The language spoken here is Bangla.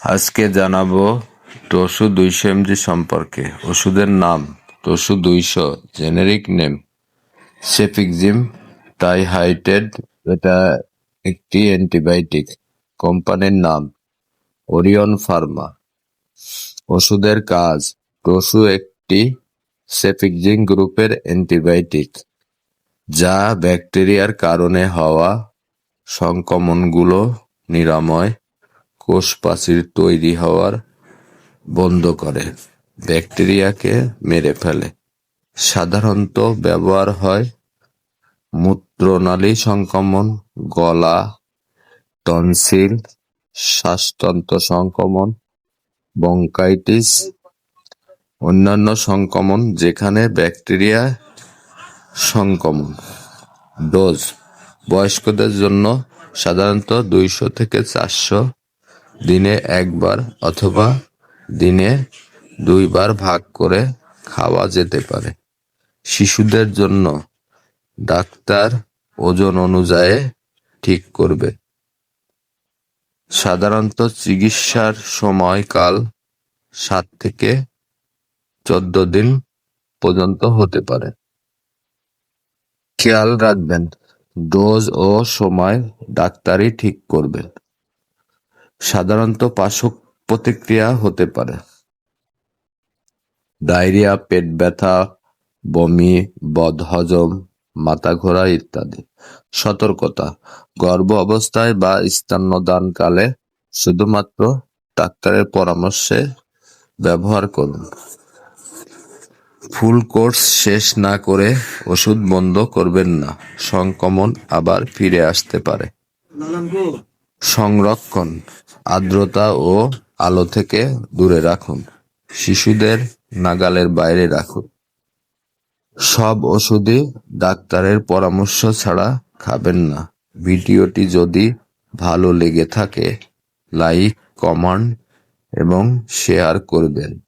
আজকে জানাব টসু দুইশো এমজি সম্পর্কে। ওষুধের নাম টসু দুইশো জেনেরিক নেম সেফিকজিম টাইহাইটেড এটা একটি অ্যান্টিবায়োটিক। কোম্পানির নাম ওরিয়ন ফার্মা ওষুধের কাজ, টসু একটি সেফিকজিম গ্রুপের অ্যান্টিবায়োটিক, যা ব্যাকটেরিয়ার কারণে হওয়া সংক্রমণগুলো নিরাময় কোষ প্রাচীর তৈরি হওয়ার বন্ধ করে। ব্যাকটেরিয়াকে মেরে ফেলে। সাধারণত ব্যবহার হয় মূত্রনালী সংক্রমণ, গলা, টনসিল, শ্বাসতন্ত্র সংক্রমণ, বঙ্কাইটিস, অন্যান্য সংক্রমণ যেখানে ব্যাকটেরিয়া সংক্রমণ। ডোজ। বয়স্কদের জন্য সাধারণত দুইশো থেকে চারশো দিনে একবার অথবা দিনে দুইবার ভাগ করে খাওয়া যেতে পারে। শিশুদের জন্য ডাক্তার ওজন অনুযায়ী ঠিক করবে। সাধারণত চিকিৎসার সময়কাল সাত থেকে চোদ্দ দিন পর্যন্ত হতে পারে। খেয়াল রাখবেন, ডোজ ও সময় ডাক্তারই ঠিক করবেন সাধারণত পার্শ্ব প্রতিক্রিয়া হতে পারে। ডায়রিয়া, পেট ব্যথা, বমি, বদহজম মাথা ঘোরা ইত্যাদি। সতর্কতা, গর্ভ অবস্থায় বা স্তন্যদানকালে শুধুমাত্র ডাক্তারের পরামর্শে ব্যবহার করুন। ফুল কোর্স শেষ না করে ওষুধ বন্ধ করবেন না, সংক্রমণ আবার ফিরে আসতে পারে। সংরক্ষণ, আর্দ্রতা ও আলো থেকে দূরে রাখুন। শিশুদের নাগালের বাইরে রাখুন। সব ওষুধই ডাক্তারের পরামর্শ ছাড়া খাবেন না। ভিডিওটি যদি ভালো লেগে থাকে, লাইক, কমেন্ট এবং শেয়ার করবেন।